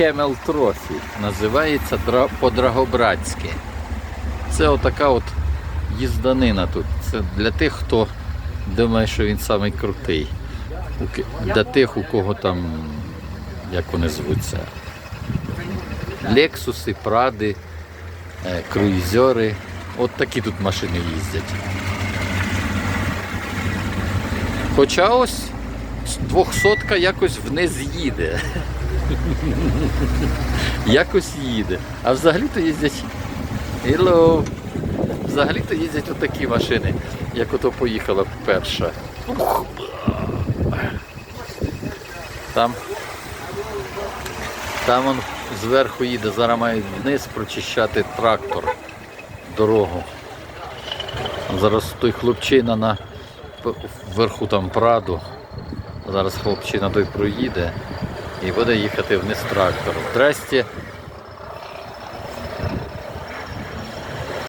Camel Trophy. Називається по-драгобратськи. Це отака от їзданина тут. Це для тих, хто думає, що він самий крутий. Для тих, у кого там, як вони звуться, Лексуси, Пради, круїзери. От такі тут машини їздять. Хоча ось двохсотка якось вниз їде. Якось їде. А взагалі-то їздять. Hello. Взагалі-то їздять отакі машини, як ото поїхала перша. Там. Там он зверху їде, зараз мають вниз прочищати трактор, дорогу. Зараз той хлопчина на вверху там Праду. Зараз хлопчина той проїде і буде їхати вниз трактором. Здрасте,